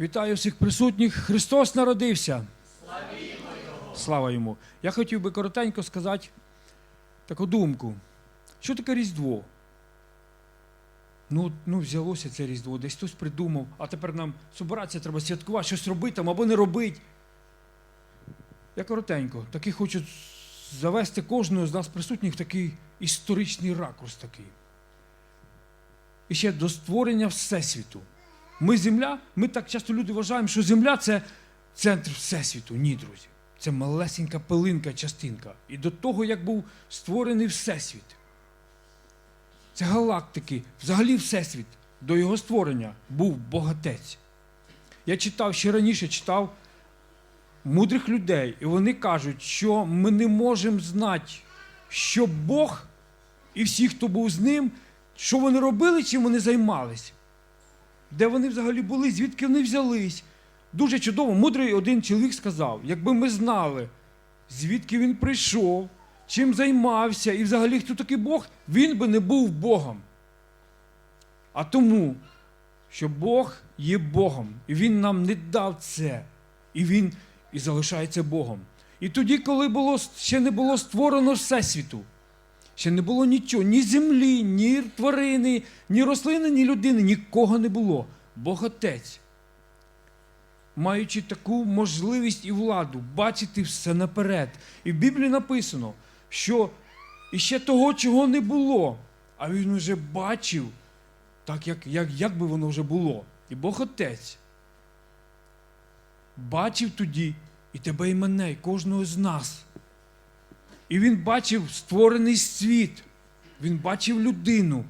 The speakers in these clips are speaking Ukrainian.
Вітаю всіх присутніх. Христос народився. Слава йому! Я хотів би коротенько сказати таку думку. Що таке Різдво? Ну, ну, взялося це Різдво, десь хтось придумав, а тепер нам збиратися, треба святкувати, щось робити там або не робити. Я коротенько, таки хочу завести кожного з нас присутніх такий історичний ракурс такий. І ще до створення Всесвіту. Ми земля, ми так часто люди вважаємо, що земля це центр Всесвіту. Ні, друзі. Це малесенька пилинка, частинка. І до того, як був створений Всесвіт. Це галактики, взагалі Всесвіт. До його створення був Богатець. Я читав ще раніше читав мудрих людей, і вони кажуть, що ми не можемо знати, що Бог і всі, хто був з ним, що вони робили, чим вони займались де вони взагалі були, звідки вони взялись. Дуже чудово, мудрий один чоловік сказав: якби ми знали, звідки він прийшов, чим займався, і взагалі хто такий Бог, він би не був Богом. А тому, що Бог є Богом, і Він нам не дав це, і Він і залишається Богом. І тоді, коли було, ще не було створено Всесвіту, Ще не було нічого, ні землі, ні тварини, ні рослини, ні людини, нікого не було. Бог Отець, маючи таку можливість і владу бачити все наперед. І в Біблії написано, що іще того, чого не було, а він вже бачив, так як, як, як би воно вже було. І Бог Отець бачив тоді і тебе, і мене, і кожного з нас. І він бачив створений світ, він бачив людину.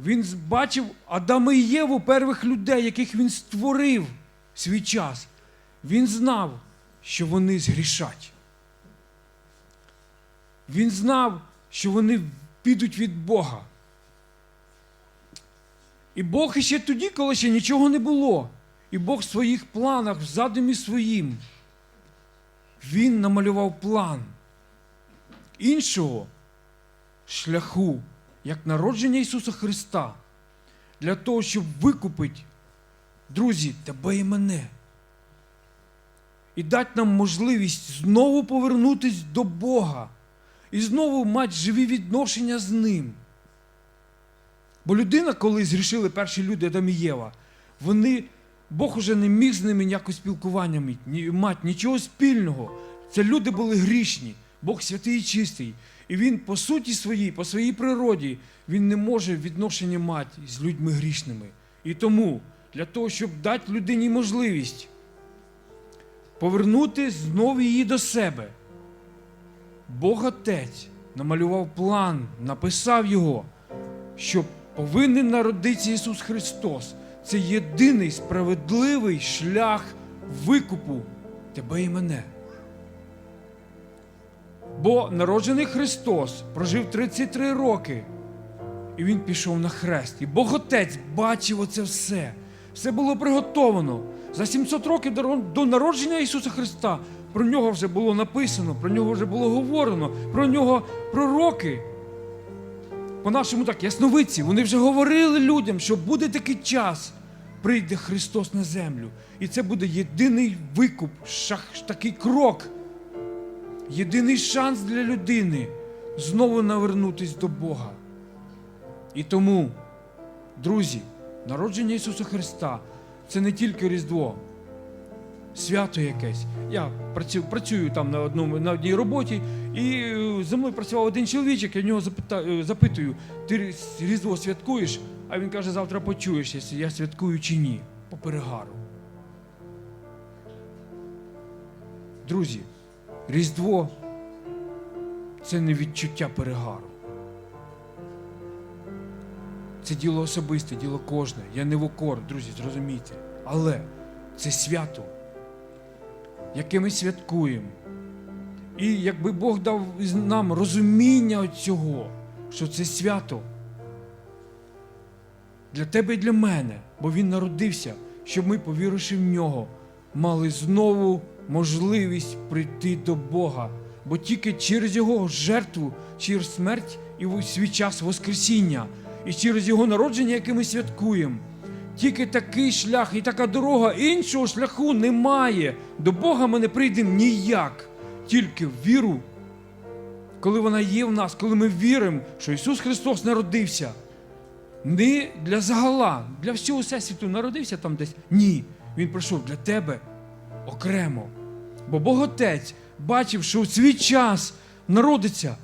Він бачив Адама і Єву, первих людей, яких він створив свій час. Він знав, що вони згрішать. Він знав, що вони підуть від Бога. І Бог іще тоді, коли ще нічого не було. І Бог в своїх планах, в задумі своїм, Він намалював план іншого шляху, як народження Ісуса Христа, для того, щоб викупити, друзі, тебе і мене. І дати нам можливість знову повернутися до Бога і знову мати живі відношення з Ним. Бо людина, коли зрішили перші люди Адам і Єва, вони, Бог уже не міг з ними ніякого спілкування мати, нічого спільного. Це люди були грішні. Бог святий і чистий. І Він по суті своїй, по своїй природі, Він не може відношення мати з людьми грішними. І тому, для того, щоб дати людині можливість повернути знову її до себе, Бог Отець намалював план, написав його, що повинен народитися Ісус Христос. Це єдиний справедливий шлях викупу тебе і мене. Бо народжений Христос прожив 33 роки, і Він пішов на хрест. І Бог Отець бачив оце все. Все було приготовано. За 700 років до народження Ісуса Христа про нього вже було написано, про нього вже було говорено, про нього пророки. По-нашому так, ясновидці, вони вже говорили людям, що буде такий час, прийде Христос на землю. І це буде єдиний викуп, шах, такий крок єдиний шанс для людини знову навернутися до Бога. І тому, друзі, народження Ісуса Христа це не тільки Різдво, свято якесь. Я працюю працюю там на одному, на одній роботі, і е, за мною працював один чоловічок, я в нього запитаю, запитую, ти Різдво святкуєш? А він каже, завтра почуєш, якщо я святкую чи ні, по перегару. Друзі, Різдво це не відчуття перегару. Це діло особисте, діло кожне. Я не в окор, друзі, зрозумійте. Але це свято, яке ми святкуємо. І якби Бог дав нам розуміння цього, що це свято для тебе і для мене, бо Він народився, щоб ми, повіривши в нього, мали знову можливість прийти до Бога, бо тільки через Його жертву, через смерть і свій час Воскресіння, і через Його народження, яке ми святкуємо, Тільки такий шлях і така дорога, іншого шляху немає. До Бога ми не прийдемо ніяк, тільки в віру. Коли вона є в нас, коли ми віримо, що Ісус Христос народився, не для загала, для всього всесвіту народився там десь. Ні, Він прийшов для тебе окремо. Бо Бог Отець бачив, що у свій час народиться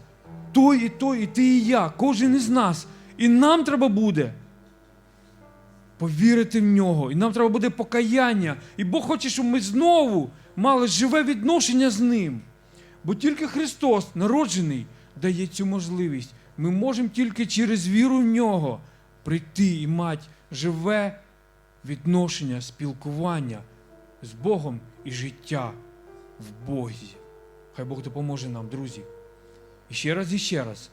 той і той, і ти, і я, кожен із нас. І нам треба буде повірити в нього. І нам треба буде покаяння. І Бог хоче, щоб ми знову мали живе відношення з ним. Бо тільки Христос, народжений, дає цю можливість. Ми можемо тільки через віру в нього прийти і мати живе відношення, спілкування з Богом і життя в Бозі. Хай Бог допоможе нам, друзі. І ще раз і ще раз.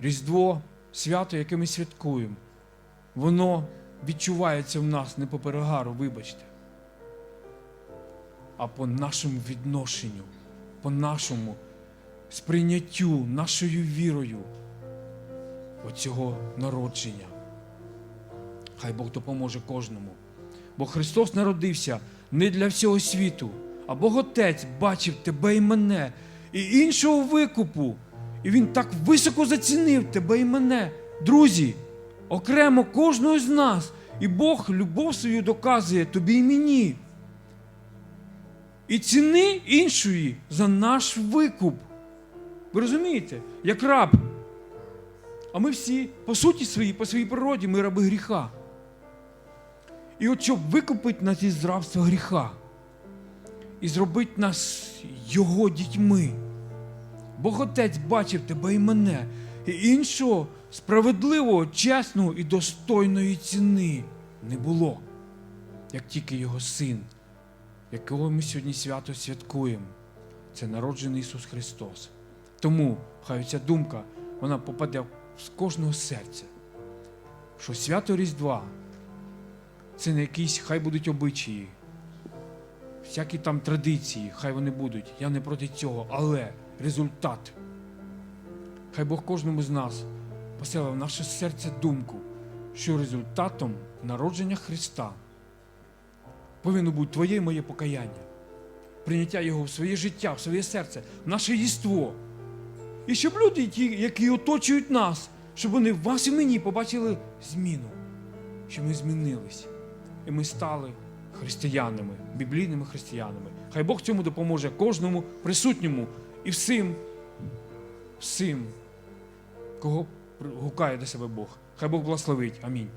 Різдво, свято, яке ми святкуємо, воно відчувається в нас не по перегару, вибачте, а по нашому відношенню, по нашому сприйняттю, нашою вірою оцього народження. Хай Бог допоможе кожному. Бо Христос народився не для всього світу, а Бог Отець бачив тебе і мене, і іншого викупу. І Він так високо зацінив тебе і мене. Друзі, окремо кожного з нас. І Бог любов свою доказує тобі і мені. І ціни іншої за наш викуп. Ви розумієте? Як раб. А ми всі, по суті своїй, по своїй природі, ми раби гріха. І от щоб викупити нас із рабства гріха і зробити нас його дітьми. Бог Отець бачив тебе і мене, і іншого справедливого, чесного і достойної ціни не було, як тільки його син, якого ми сьогодні свято святкуємо. Це народжений Ісус Христос. Тому хай ця думка вона попаде з кожного серця, що свято Різдва це не якісь, хай будуть обичаї, всякі там традиції, хай вони будуть. Я не проти цього, але результат. Хай Бог кожному з нас поселив в наше серце думку, що результатом народження Христа повинно бути твоє і моє покаяння, прийняття Його в своє життя, в своє серце, в наше єство. І щоб люди, які оточують нас, щоб вони в вас і мені побачили зміну, що ми змінились. І ми стали християнами, біблійними християнами. Хай Бог цьому допоможе кожному присутньому і всім, всім, кого гукає до себе Бог. Хай Бог благословить. Амінь.